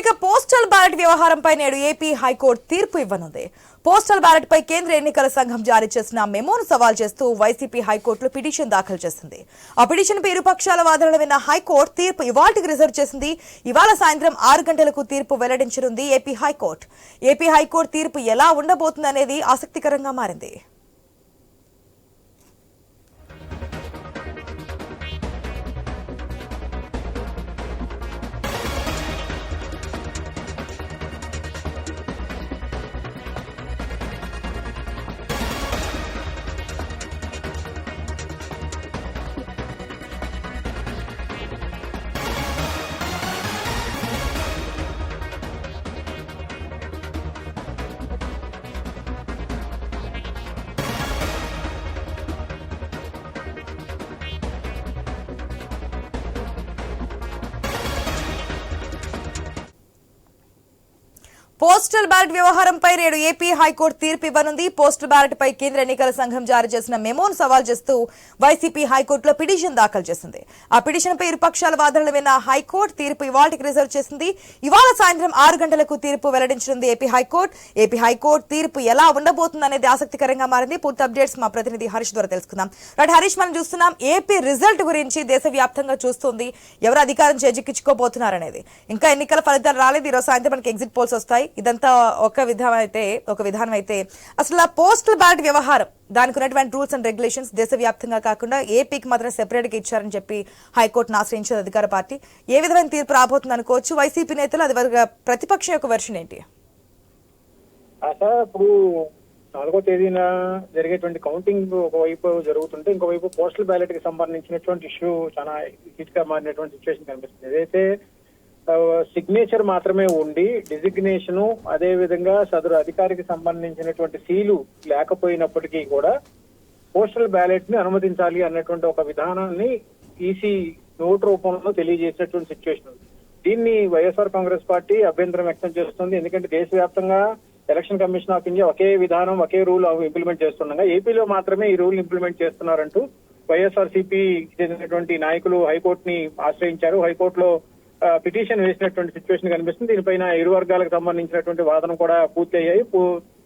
ఇక postal ballot వ్యవహారంపై నేడు ఏపీ హైకోర్టు తీర్పు ఇవ్వనుంది. పోస్టల్ బ్యాలెట్ పై కేంద్ర ఎన్నికల సంఘం జారీ చేసిన మెమోను సవాల్ చేస్తూ వైసీపీ హైకోర్టులో పిటిషన్ దాఖలు చేసింది. ఆ పిటిషన్ పై ఇరుపక్షాల వాదనలు విన్న హైకోర్టు తీర్పు ఇవాటికి రిజర్వ్ చేసింది. ఇవాళ సాయంత్రం ఆరు గంటలకు తీర్పు వెల్లడించనుంది AP high court. AP high court తీర్పు ఎలా ఉండబోతుందనేది ఆసక్తికరంగా మారింది. పోస్టల్ బ్యాలెట్ వ్యవహారంపై నేడు ఏపీ హైకోర్టు తీర్పు ఇవ్వనుంది. పోస్టల్ బ్యాలెట్ పై కేంద్ర ఎన్నికల సంఘం జారీ చేసిన మెమోను సవాల్ చేస్తూ వైసీపీ హైకోర్టులో పిటిషన్ దాఖలు చేసింది. ఆ పిటిషన్ పై ఇరుపక్షాల వాదనలు విన్న హైకోర్టు తీర్పు ఇవాళకి రిజర్వ్ చేసింది. ఇవాళ సాయంత్రం ఆరు గంటలకు తీర్పు వెల్లడించనుంది AP high court. AP high court తీర్పు ఎలా ఉండబోతుంది అనేది ఆసక్తికరంగా మారింది. పూర్తి అప్డేట్స్ మా ప్రతినిధి హరీష్ ద్వారా తెలుసుకుందాం. రైట్ హరీష్ మనం చూస్తున్నాం ఏపీ రిజల్ట్ గురించి దేశవ్యాప్తంగా చూస్తుంది. ఎవరు అధికారం చేజిక్కించుకోబోతున్నారనేది. ఇంకా ఎన్నికల ఫలితాలు రాలేదు. ఈరోజు సాయంత్రం మనకి ఎగ్జిట్ పోల్స్ వస్తాయి. ఇదంతా ఒక విధానం అయితే ఒక విధానం అయితే అసలు ఆ పోస్టల్ బ్యాలెట్ వ్యవహారం దానికి ఉన్నటువంటి రూల్స్ అండ్ రెగ్యులేషన్స్ దేశవ్యాప్తంగా కాకుండా ఏపీకి మాత్రం సెపరేట్గా ఇచ్చారని చెప్పి హైకోర్టును ఆశ్రయించేది అధికార పార్టీ. ఏ విధమైన తీర్పు రాబోతుంది అనుకోవచ్చు? వైసీపీ నేతలు అది వరకు ప్రతిపక్షం యొక్క వెర్షన్ ఏంటి? ఇప్పుడు నాలుగో తేదీన జరిగేటువంటి కౌంటింగ్ ఒకవైపు జరుగుతుంటే ఇంకోవైపు పోస్టల్ బ్యాలెట్కి సంబంధించినటువంటి ఇష్యూ చాలా హీట్గా మారినటువంటి సిచ్యువేషన్ కనిపిస్తుంది. ఏదైతే సిగ్నేచర్ మాత్రమే ఉండి డిజిగ్నేషన్ అదే విధంగా సదరు అధికారికి సంబంధించినటువంటి సీలు లేకపోయినప్పటికీ కూడా పోస్టల్ బ్యాలెట్ని అనుమతించాలి అన్నటువంటి ఒక విధానాన్ని ఈసీ నోట్ రూపంలో తెలియజేసినటువంటి సిచ్యువేషన్ ఉంది. దీన్ని వైఎస్ఆర్ కాంగ్రెస్ పార్టీ అభ్యంతరం వ్యక్తం చేస్తుంది. ఎందుకంటే దేశవ్యాప్తంగా ఎలక్షన్ కమిషన్ ఆఫ్ ఇండియా ఒకే విధానం ఒకే రూల్ ఇంప్లిమెంట్ చేస్తుండగా ఏపీలో మాత్రమే ఈ రూల్ ఇంప్లిమెంట్ చేస్తున్నారంటూ వైఎస్ఆర్ సిపి చెందినటువంటి నాయకులు హైకోర్టుని ఆశ్రయించారు. హైకోర్టులో పిటిషన్ వేసినటువంటి సిచ్యువేషన్ కనిపిస్తుంది. దీనిపైన ఇరు వర్గాలకు సంబంధించినటువంటి వాదన కూడా పూర్తి అయ్యాయి.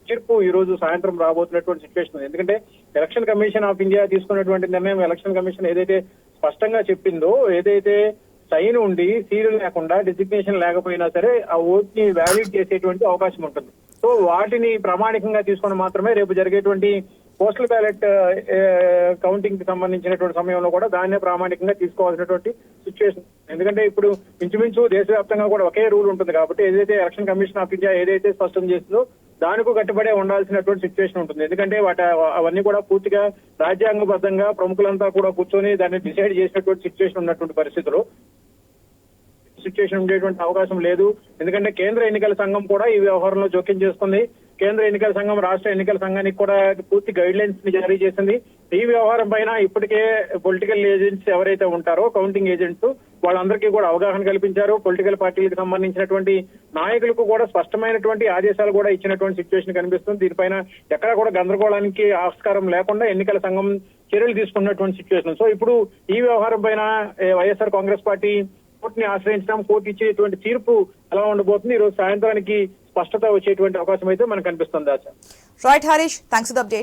తీర్పు ఈ రోజు సాయంత్రం రాబోతున్నటువంటి సిచ్యువేషన్ ఉంది. ఎందుకంటే ఎలక్షన్ కమిషన్ ఆఫ్ ఇండియా తీసుకున్నటువంటి నిర్ణయం ఎలక్షన్ కమిషన్ ఏదైతే స్పష్టంగా చెప్పిందో ఏదైతే సైన్ ఉండి సీలు లేకుండా డిజిగ్నేషన్ లేకపోయినా సరే ఆ ఓట్ని వ్యాలిడ్ చేసేటువంటి అవకాశం ఉంటుంది. సో వాటిని ప్రామాణికంగా తీసుకొని మాత్రమే రేపు జరిగేటువంటి పోస్టల్ బ్యాలెట్ కౌంటింగ్కి సంబంధించినటువంటి సమయంలో కూడా దాన్నే ప్రామాణికంగా తీసుకోవాల్సినటువంటి సిచ్యువేషన్. ఎందుకంటే ఇప్పుడు ఇంచుమించు దేశవ్యాప్తంగా కూడా ఒకే రూల్ ఉంటుంది కాబట్టి ఏదైతే ఎలక్షన్ కమిషన్ ఆఫ్ ఇండియా ఏదైతే స్పష్టం చేస్తుందో దానికి కట్టుబడే ఉండాల్సినటువంటి సిచ్యువేషన్ ఉంటుంది. ఎందుకంటే వాటి అవన్నీ కూడా పూర్తిగా రాజ్యాంగబద్ధంగా ప్రముఖులంతా కూడా కూర్చొని దాన్ని డిసైడ్ చేసినటువంటి సిచ్యువేషన్ ఉన్నటువంటి పరిస్థితులు. సిచ్యువేషన్ ఉండేటువంటి అవకాశం లేదు. ఎందుకంటే కేంద్ర ఎన్నికల సంఘం కూడా ఈ వ్యవహారంలో జోక్యం చేసుకుంది. కేంద్ర ఎన్నికల సంఘం రాష్ట్ర ఎన్నికల సంఘానికి కూడా పూర్తి గైడ్ లైన్స్ని జారీ చేసింది. ఈ వ్యవహారం పైన ఇప్పటికే పొలిటికల్ ఏజెంట్స్ ఎవరైతే ఉంటారో కౌంటింగ్ ఏజెంట్స్ వాళ్ళందరికీ కూడా అవగాహన కల్పించారు. పొలిటికల్ పార్టీలకు సంబంధించినటువంటి నాయకులకు కూడా స్పష్టమైనటువంటి ఆదేశాలు కూడా ఇచ్చినటువంటి సిచ్యువేషన్ కనిపిస్తుంది. దీనిపైన ఎక్కడా కూడా గందరగోళానికి ఆస్కారం లేకుండా ఎన్నికల సంఘం చర్యలు తీసుకున్నటువంటి సిచ్యువేషన్ సో ఇప్పుడు ఈ వ్యవహారం పైన వైఎస్ఆర్ కాంగ్రెస్ పార్టీ కోర్టుని ఆశ్రయించడం కోర్టు ఇచ్చేటువంటి తీర్పు ఎలా ఉండబోతుంది? ఈ రోజు సాయంత్రానికి స్పష్టత వచ్చేటువంటి అవకాశం అయితే మనకు కనిపిస్తుంది right Harish thanks for the